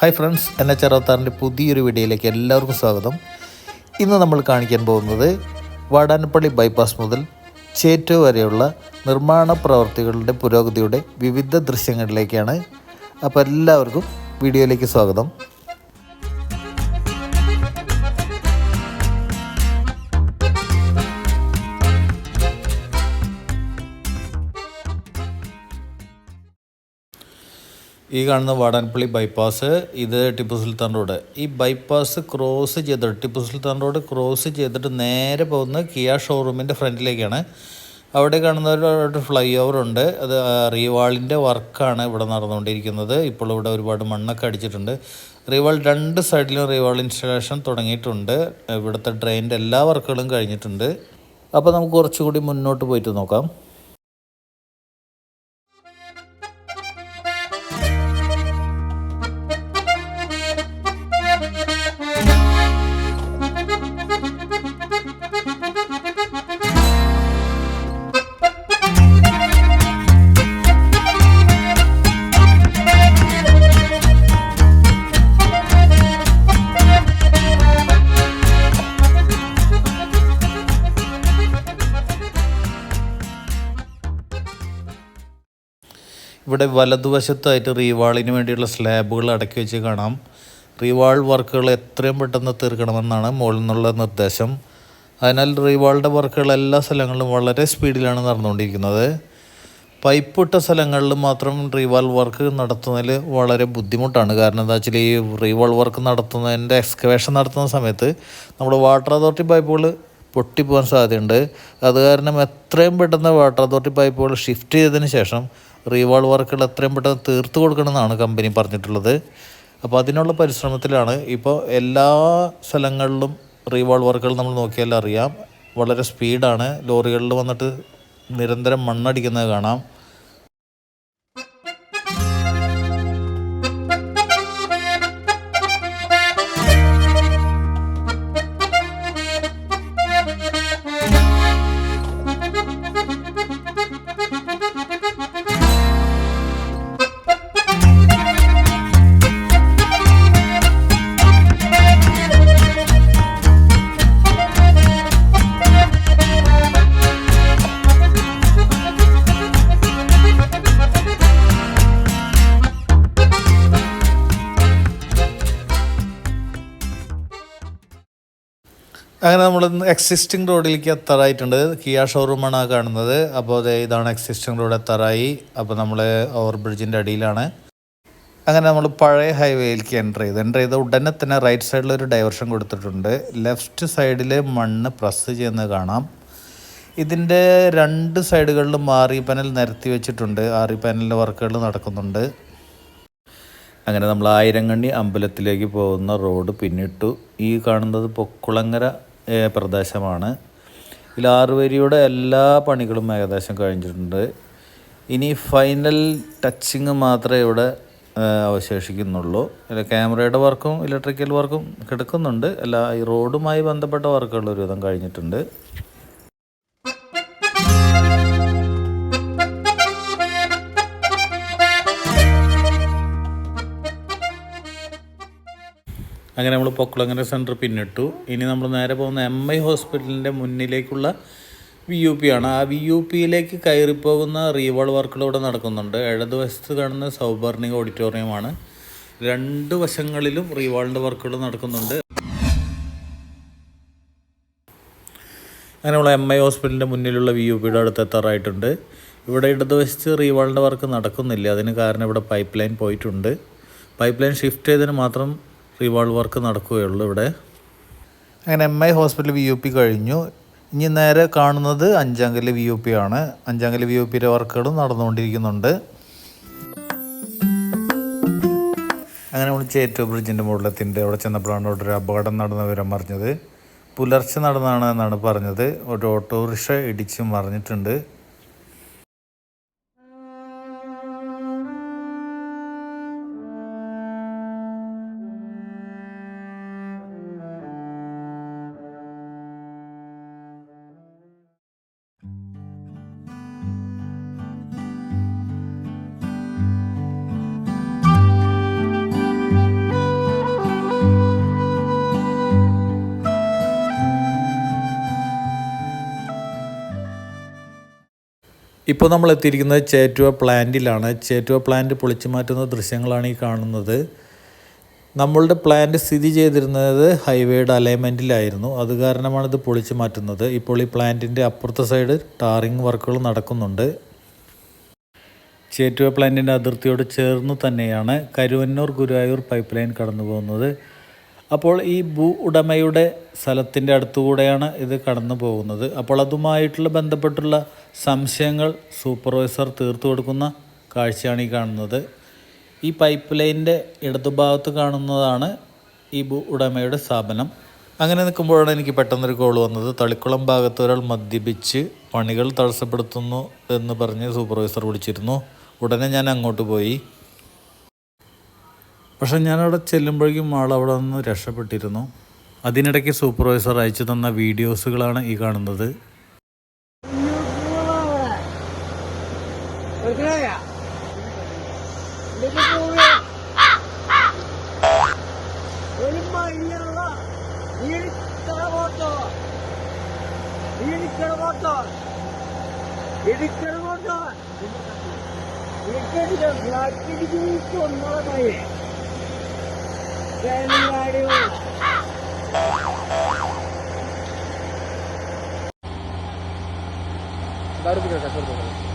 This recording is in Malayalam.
ഹായ് ഫ്രണ്ട്സ് എൻ എച്ച് അറുപത്താറിന്റെ പുതിയൊരു വീഡിയോയിലേക്ക് എല്ലാവർക്കും സ്വാഗതം. ഇന്ന് നമ്മൾ കാണിക്കാൻ പോകുന്നത് വാടാനപ്പള്ളി ബൈപ്പാസ് മുതൽ ചേറ്റോ വരെയുള്ള നിർമ്മാണ പ്രവർത്തികളുടെ പുരോഗതിയുടെ വിവിധ ദൃശ്യങ്ങളിലേക്കാണ്. അപ്പോൾ എല്ലാവർക്കും വീഡിയോയിലേക്ക് സ്വാഗതം. ഈ കാണുന്ന വാടാൻപള്ളി ബൈപ്പാസ് ഇത് ടിപ്പു സുൽത്താൻ റോഡ്. ഈ ബൈപ്പാസ് ക്രോസ് ചെയ്തിട്ട് ടിപ്പു സുൽത്താൻ റോഡ് ക്രോസ് ചെയ്തിട്ട് നേരെ പോകുന്ന കിയ ഷോറൂമിന്റെ ഫ്രണ്ടിലേക്കാണ്. അവിടെ കാണുന്ന ഒരു ഫ്ലൈ ഓവർ ഉണ്ട്. അത് റീവാളിന്റെ വർക്കാണ് ഇവിടെ നടന്നുകൊണ്ടിരിക്കുന്നത്. ഇപ്പോൾ ഇവിടെ ഒരുപാട് മണ്ണൊക്കെ അടിച്ചിട്ടുണ്ട്. റീവാൾ രണ്ട് സൈഡിലും റീവാൾ ഇൻസ്റ്റലേഷൻ തുടങ്ങിയിട്ടുണ്ട്. ഇവിടുത്തെ ഡ്രെയിനിന്റെ എല്ലാ വർക്കുകളും കഴിഞ്ഞിട്ടുണ്ട്. അപ്പോൾ നമുക്ക് കുറച്ചുകൂടി മുന്നോട്ട് പോയിട്ട് നോക്കാം. ഇവിടെ വലതുവശത്തായിട്ട് റീവാളിന് വേണ്ടിയുള്ള സ്ലാബുകൾ അടക്കി വെച്ച് കാണാം. റീവാൾ വർക്കുകൾ എത്രയും പെട്ടെന്ന് തീർക്കണമെന്നാണ് മുകളിൽ നിന്നുള്ള നിർദ്ദേശം. അതിനാൽ റീവാളിന്റെ വർക്കുകൾ എല്ലാ സ്ഥലങ്ങളിലും വളരെ സ്പീഡിലാണ് നടന്നുകൊണ്ടിരിക്കുന്നത്. പൈപ്പ് ഇട്ട സ്ഥലങ്ങളിൽ മാത്രം റീവാൾ വർക്ക് നടത്തുന്നതിൽ വളരെ ബുദ്ധിമുട്ടാണ്. കാരണം എന്താ വെച്ചാൽ ഈ റീവാൾ വർക്ക് നടത്തുന്നതിന്റെ എക്സ്കവേഷൻ നടത്തുന്ന സമയത്ത് നമ്മുടെ വാട്ടർ അതോറിറ്റി പൈപ്പുകൾ പൊട്ടിപ്പോകാൻ സാധ്യതയുണ്ട്. അത് കാരണം എത്രയും പെട്ടെന്ന് വാട്ടർ അതോറിറ്റി പൈപ്പുകൾ ഷിഫ്റ്റ് ചെയ്തതിന് ശേഷം റീവാൾ വർക്കുകൾ എത്രയും പെട്ടെന്ന് തീർത്ത് കൊടുക്കണമെന്നാണ് കമ്പനി പറഞ്ഞിട്ടുള്ളത്. അപ്പോൾ അതിനുള്ള പരിശ്രമത്തിലാണ് ഇപ്പോൾ എല്ലാ സ്ഥലങ്ങളിലും റീവാൾ വർക്കുകൾ നമ്മൾ നോക്കിയാൽ അറിയാം. വളരെ സ്പീഡാണ്. ലോറികളിൽ വന്നിട്ട് നിരന്തരം മണ്ണടിക്കുന്നത് കാണാം. അങ്ങനെ നമ്മൾ എക്സിസ്റ്റിംഗ് റോഡിലേക്ക് എത്താറായിട്ടുണ്ട്. കിയ ഷോറൂമാണ് ആ കാണുന്നത്. അപ്പോൾ അതെ ഇതാണ് എക്സിസ്റ്റിംഗ് റോഡ് എത്താറായി. അപ്പോൾ നമ്മൾ ഓവർ ബ്രിഡ്ജിന്റെ അടിയിലാണ്. അങ്ങനെ നമ്മൾ പഴയ ഹൈവേയിലേക്ക് എന്റർ ചെയ്തു. എന്റർ ചെയ്ത ഉടനെ തന്നെ റൈറ്റ് സൈഡിൽ ഒരു ഡൈവർഷൻ കൊടുത്തിട്ടുണ്ട്. ലെഫ്റ്റ് സൈഡിൽ മണ്ണ് പ്രസ് ചെയ്യുന്നത് കാണാം. ഇതിന്റെ രണ്ട് സൈഡുകളിലും ആറി പാനൽ നിരത്തി വെച്ചിട്ടുണ്ട്. ആറി പാനലിന്റെ വർക്കുകൾ നടക്കുന്നുണ്ട്. അങ്ങനെ നമ്മൾ ആയിരങ്ങണ്ണി അമ്പലത്തിലേക്ക് പോകുന്ന റോഡ് പിന്നിട്ടു. ഈ കാണുന്നത് പൊക്കുളങ്ങര പ്രദേശമാണ്. ഇതിൽ ആറുവരിയുടെ എല്ലാ പണികളും ഏകദേശം കഴിഞ്ഞിട്ടുണ്ട്. ഇനി ഫൈനൽ ടച്ചിങ് മാത്രമേ ഇവിടെ അവശേഷിക്കുന്നുള്ളൂ. അല്ല ക്യാമറയുടെ വർക്കും ഇലക്ട്രിക്കൽ വർക്കും കിടക്കുന്നുണ്ട്. അല്ല ഈ റോഡുമായി ബന്ധപ്പെട്ട വർക്കുകൾ ഒരുവിധം കഴിഞ്ഞിട്ടുണ്ട്. അങ്ങനെ നമ്മൾ പൊക്കുളങ്ങര സെന്റർ പിന്നിട്ടു ഇനി നമ്മൾ നേരെ പോകുന്ന എം ഐ ഹോസ്പിറ്റലിന്റെ മുന്നിലേക്കുള്ള വി യു പി ആണ്. ആ വി യു പിയിലേക്ക് കയറിപ്പോകുന്ന റീവോൾ വർക്കുകൾ നടക്കുന്നുണ്ട്. ഇടതുവശത്ത് കാണുന്ന സൗബർണിക ഓഡിറ്റോറിയമാണ് രണ്ട് വശങ്ങളിലും റീവോളിന്റെ വർക്കുകൾ നടക്കുന്നുണ്ട്. അങ്ങനെയുള്ള എം ഐ ഹോസ്പിറ്റലിന്റെ മുന്നിലുള്ള വി യു പിയുടെ അടുത്ത് എത്താറായിട്ടുണ്ട്. ഇവിടെ ഇടതുവശത്ത് റീവാളിന്റെ വർക്ക് നടക്കുന്നില്ല. അതിന് കാരണം ഇവിടെ പൈപ്പ് ലൈൻ പോയിട്ടുണ്ട്. പൈപ്പ് ലൈൻ ഷിഫ്റ്റ് ചെയ്തതിന് മാത്രം റീവാൾ വർക്ക് നടക്കുകയുള്ളൂ ഇവിടെ. അങ്ങനെ M I hospital V U P കഴിഞ്ഞു. ഇനി നേരെ കാണുന്നത് അഞ്ചാങ്കൽ വി യു പി ആണ്. അഞ്ചാങ്കൽ വി യു പിയുടെ വർക്കുകളും നടന്നുകൊണ്ടിരിക്കുന്നുണ്ട്. അങ്ങനെ നമ്മൾ ഏറ്റവും ബ്രിഡ്ജിന്റെ മുകളിലെത്തിന്റെ അവിടെ ചെന്നപ്പോഴാണ് അവിടെ ഒരു അപകടം നടന്ന വിവരം പറഞ്ഞത്. പുലർച്ചെ നടന്നതാണ് എന്നാണ് പറഞ്ഞത്. ഒരു ഓട്ടോറിക്ഷ ഇടിച്ചും മറിഞ്ഞിട്ടുണ്ട്. ഇപ്പോൾ നമ്മൾ എത്തിയിരിക്കുന്നത് ചേറ്റുവ പ്ലാന്റിലാണ്. ചേറ്റുവ പ്ലാന്റ് പൊളിച്ചു മാറ്റുന്ന ദൃശ്യങ്ങളാണ് ഈ കാണുന്നത്. നമ്മളുടെ പ്ലാന്റ് സ്ഥിതി ചെയ്തിരുന്നത് ഹൈവേയുടെ അലൈൻമെന്റിലായിരുന്നു അത് കാരണമാണ് ഇത് പൊളിച്ചു മാറ്റുന്നത് ഇപ്പോൾ ഈ പ്ലാന്റിന്റെ അപ്പുറത്തെ സൈഡ് ടാറിങ് വർക്കുകൾ നടക്കുന്നുണ്ട്. ചേറ്റുവ പ്ലാന്റിന്റെ അതിർത്തിയോട് ചേർന്ന് തന്നെയാണ് കരുവന്നൂർ ഗുരുവായൂർ പൈപ്പ് ലൈൻ കടന്നു പോകുന്നത് അപ്പോൾ ഈ ഭൂ ഉടമയുടെ സ്ഥലത്തിന്റെ അടുത്തുകൂടെയാണ് ഇത് കടന്നു പോകുന്നത്. അപ്പോൾ അതുമായിട്ടുള്ള ബന്ധപ്പെട്ടുള്ള സംശയങ്ങൾ സൂപ്പർവൈസർ തീർത്തു കൊടുക്കുന്ന കാഴ്ചയാണ് ഈ കാണുന്നത്. ഈ പൈപ്പ് ലൈനിന്റെ ഇടതുഭാഗത്ത് കാണുന്നതാണ് ഈ ഭൂ ഉടമയുടെ സ്ഥാപനം. അങ്ങനെ നിൽക്കുമ്പോഴാണ് എനിക്ക് പെട്ടെന്നൊരു കോൾ വന്നത്. തളിക്കുളം ഭാഗത്ത് ഒരാൾ മദ്യപിച്ച് പണികൾ തടസ്സപ്പെടുത്തുന്നു എന്ന് പറഞ്ഞ് സൂപ്പർവൈസർ വിളിച്ചിരുന്നു. ഉടനെ ഞാൻ അങ്ങോട്ട് പോയി. പക്ഷെ ഞാനവിടെ ചെല്ലുമ്പോഴേക്കും ആൾ അവിടെ നിന്ന് രക്ഷപ്പെട്ടിരുന്നു. അതിനിടയ്ക്ക് സൂപ്പർവൈസർ അയച്ചു തന്ന വീഡിയോസുകളാണ് ഈ കാണുന്നത്. മനസ്സിലായ എന്നിട്ട് പോവുക 왼마리 나르비가 가서 보자.